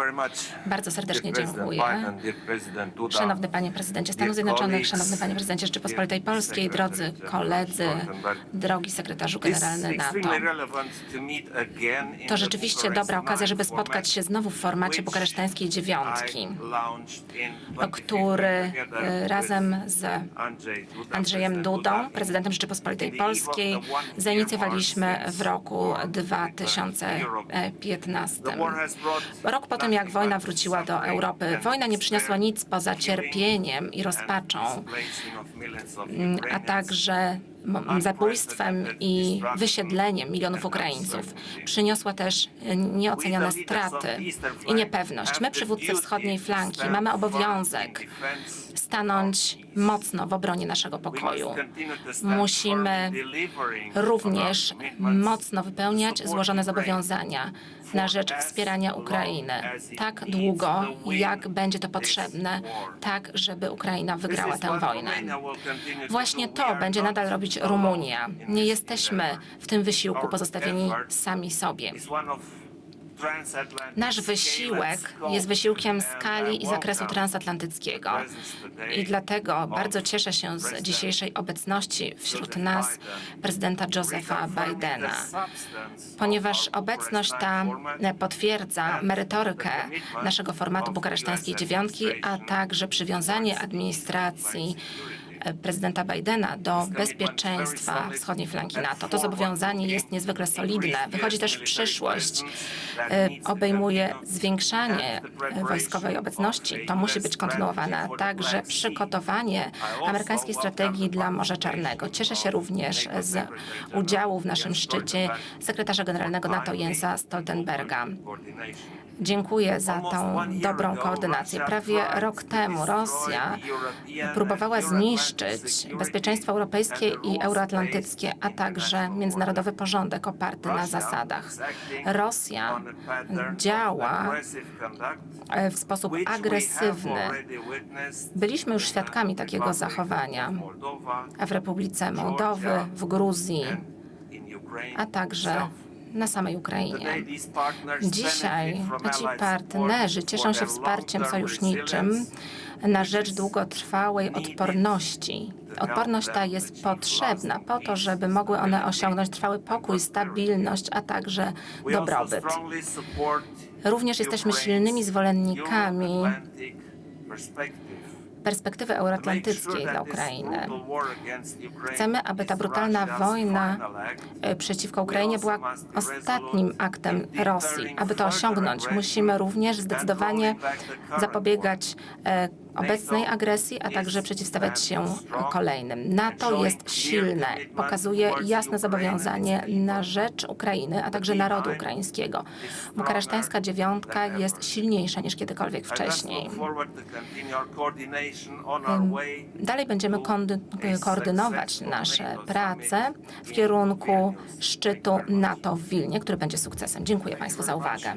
River Bardzo serdecznie dziękuję. Szanowny Panie Prezydencie Stanów Zjednoczonych, Szanowny Panie Prezydencie Rzeczypospolitej Polskiej, drodzy koledzy, drogi Sekretarzu Generalny NATO. To rzeczywiście dobra okazja, żeby spotkać się znowu w formacie bukaresztańskiej dziewiątki, który e, razem z Andrzejem Dudą, prezydentem Rzeczypospolitej Polskiej, zainicjowaliśmy w roku 2015. Rok po tym, jak wojna wróciła do Europy, wojna nie przyniosła nic poza cierpieniem i rozpaczą, a także zabójstwem i wysiedleniem milionów Ukraińców. Przyniosła też e, nieocenione straty i niepewność. My, przywódcy wschodniej flanki, mamy obowiązek stanąć mocno w obronie naszego pokoju. Musimy również mocno wypełniać złożone zobowiązania na rzecz wspierania Ukrainy tak długo, jak będzie to potrzebne, tak żeby Ukraina wygrała tę wojnę. Właśnie to będzie nadal robić Rumunia. Nie jesteśmy w tym wysiłku pozostawieni sami sobie. Nasz wysiłek jest wysiłkiem skali i zakresu transatlantyckiego. I dlatego bardzo cieszę się z dzisiejszej obecności wśród nas prezydenta Josepha Bidena, ponieważ obecność ta potwierdza merytorykę naszego formatu bukaresztańskiej dziewiątki, a także przywiązanie administracji prezydenta Bidena do bezpieczeństwa wschodniej flanki NATO. To zobowiązanie jest niezwykle solidne. Wychodzi też w przyszłość. E, Obejmuje zwiększanie e, wojskowej obecności. To musi być kontynuowane, także przygotowanie amerykańskiej strategii dla Morza Czarnego. Cieszę się również z udziału w naszym szczycie sekretarza generalnego NATO Jensa Stoltenberga. Dziękuję za tą dobrą koordynację. Prawie rok temu Rosja próbowała zniszczyć bezpieczeństwo europejskie i euroatlantyckie, a także międzynarodowy porządek oparty na zasadach. Rosja działa e, w sposób agresywny. Byliśmy już świadkami takiego zachowania w Republice Mołdowy, w Gruzji, a także na samej Ukrainie. Dzisiaj ci partnerzy cieszą się wsparciem sojuszniczym na rzecz długotrwałej odporności. Odporność ta jest potrzebna po to, żeby mogły one osiągnąć trwały pokój, stabilność, a także dobrobyt. Również jesteśmy silnymi zwolennikami perspektywy euroatlantyckiej dla Ukrainy. Chcemy, aby ta brutalna wojna e, przeciwko Ukrainie była ostatnim aktem Rosji. Aby to osiągnąć, musimy również zdecydowanie zapobiegać e, obecnej agresji, a także przeciwstawiać się kolejnym. NATO jest silne, pokazuje jasne zobowiązanie na rzecz Ukrainy, a także narodu ukraińskiego. Bukaresztańska dziewiątka jest silniejsza niż kiedykolwiek wcześniej. Dalej będziemy koordynować nasze prace w kierunku szczytu NATO w Wilnie, który będzie sukcesem. Dziękuję Państwu za uwagę.